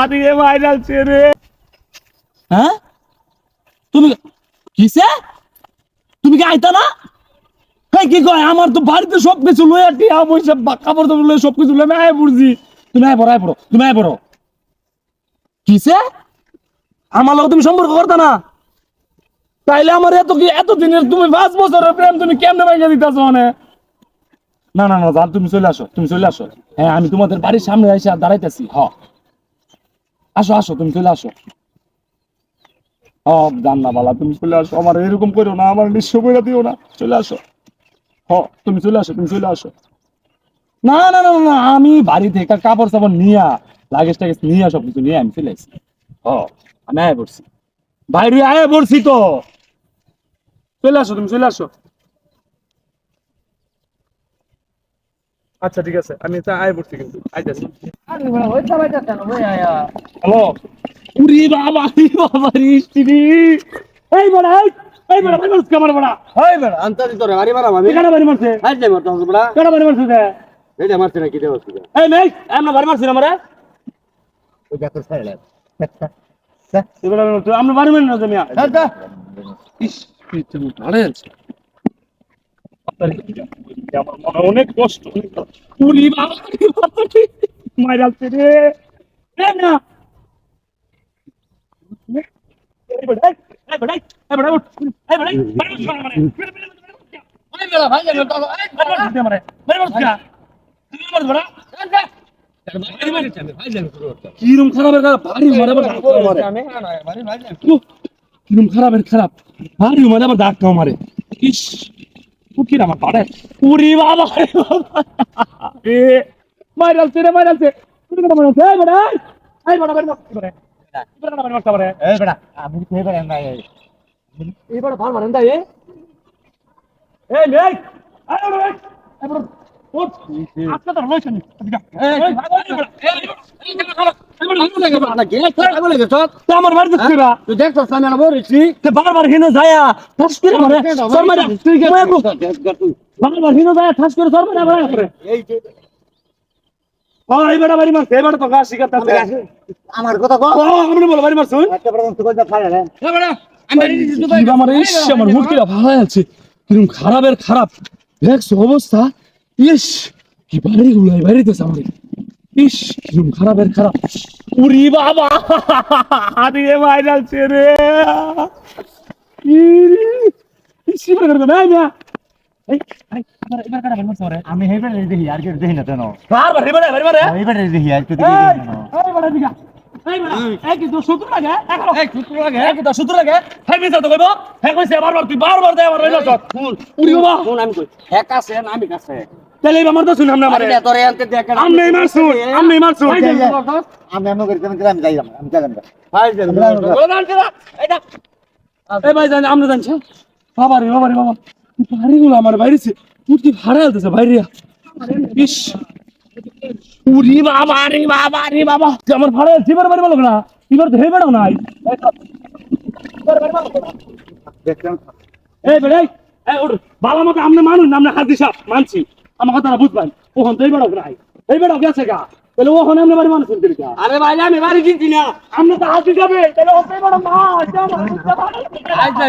আরে ভাইরাল রে। হ্যাঁ? তুমি কিসে? তুমি কি আইতা না? হ্যাঁ কি কয়? আমার তো বাড়িতে সব কিছু লইয়া টিয়া পয়সা কাপড় দাপড় লইয়া সব কিছু লইয়া আমি তুমি আয় পড়ো আয় পড়ো, তুমি আয় পড়ো। কিসে? আমার তুমি সম্পর্ক করতা না? তাইলে আমার এত কি এত দিনের তুমি পাঁচ বছরের প্রেম তুমি কেমনে ভাইগা দিতেছো মানে না না না তুমি চলে আসো, তুমি চলে আসো। হ্যাঁ আমি তোমাদের বাড়ির সামনে এসে দাঁড়াইতেছি। হ। আসো আসো তুমি চলে আসো। বালা তুমি চলে আসো। আমার এরকম করো না আমার নিঃস্ব করে দিও না। চলে আসো। হ তুমি চলে আসো তুমি চলে আসো। না না না না, না আমি বাড়ি থেকে কাপড় চাপড় নিয়া লাগেজ টাগেজ নিয়ে সব কিছু নিয়ে আমি চলে আসি। হ আমি আয় পড়ছি। বাইরে আয় পড়ছি তো। চলে আসো তুমি চলে আসো। আচ্ছা ঠিক আছে। আমি তো আয় পড়ছি কিন্তু। আইতাছি। হ্যালো? উরি বাবা রে বাবা রে। স্ত্রী এই বড়া এই এই বড়া বাড়ি মারছে কামার বড়া। হয় বেড়া আনতারি তোরে বাড়ি মারাম আমি কেন বাড়ি মারছে? আজ যাই মারতাম বেড়া। কেন বাড়ি মারছে রে? এইটা মারছে না কি ছিল এই মেই আমরা বাড়ি মারছি না মারে ওই দেখো সাইলে এবার আমরা বাড়ি মারি না জমিয়া ইস কি তুমি ভালো আমার মনে অনেক কষ্ট না তোর কিরম খারাপের খারাপ ভারী মারে কিরম খারাপের খারাপ? ভারী মারে আবার ধাক্কা মারে। ইস। কি আমার পাড়ে উরি বাবা রে এ মাইরালছে রে মাইরালছে তুমি কেন মাইরালছে এই বড়া এই। বড়া বাড়ি বড়া তুমি কেন বাড়ি মারছে বড়া এই বেড়া আমি কে বেড়া না এই এই বড়া ভালো মারেন তাই এই মেই এই বড়া এই। বড়া ওঠ আজকে তো রয়েছে নি। এই এই এই আমার বাড়ি দেখছি তুই দেখছস আমি না বলছি তে বারবার হিনো যায়া ঠাস করে মারে সর মারে তুই কে বারবার হিনো যায়া ঠাস করে সর মারে মারে এই যে ও এই বেটা বাড়ি মারছে এই বেটা তো গাছ শিখাতে আমার কথা কও। আমরা বল বাড়ি মারছুন একটা বড় তুই কইতা খায় রে এ বেড়া আমি বাড়ি দিছি তো কি আমার ইস আমার মুটকিটা ভালো আছে। কীরকম খারাপের খারাপ। দেখছ অবস্থা? ইস কি বাড়ি গুলাই বাড়িতেছে আমার ইস কীরকম খারাপের খারাপ। উরি বাবা আরে ভাইরাল ছেড়ে আমি দেখি আর কি দেখি না কেন দেখি আর না আমি কাছে? তাহলে আমার তো শুন আমরা মারে আরে তোরে আনতে দেখ আমি মারছুন আমি মারছুন আমি আমি করি আমি দিলাম যাই আমি যাই ভাই যাই বলে না এটা এই ভাই জান আমরা জানছ বাবা রে বাবা রে বাবা। বাড়ি গুলো আমার বাইরেছে পুরো ভাড়া আলতেছে বাইরে ইস। উড়ি বাবা রে বাবা রে বাবা। যে আমার ভাড়া জীবন বাড়ি বলো না। এবার তো হে বেড়াও নাই। এই বেড়াই। এই ওর বাবা মতো আমনে মানুন আমনে হাত দিশা মানছি। আমার কথাটা বুঝবেন ওখান তো এই বেড়ক নাই। এই বেড়ক গেছে গা। তাহলে ওখানে আমনে বাড়ি মানুষ শুনতে আরে ভাই আমি বাড়ি কিনছি না। আমরা তো হাত যাবে। তাহলে ওখানে বেড়ক না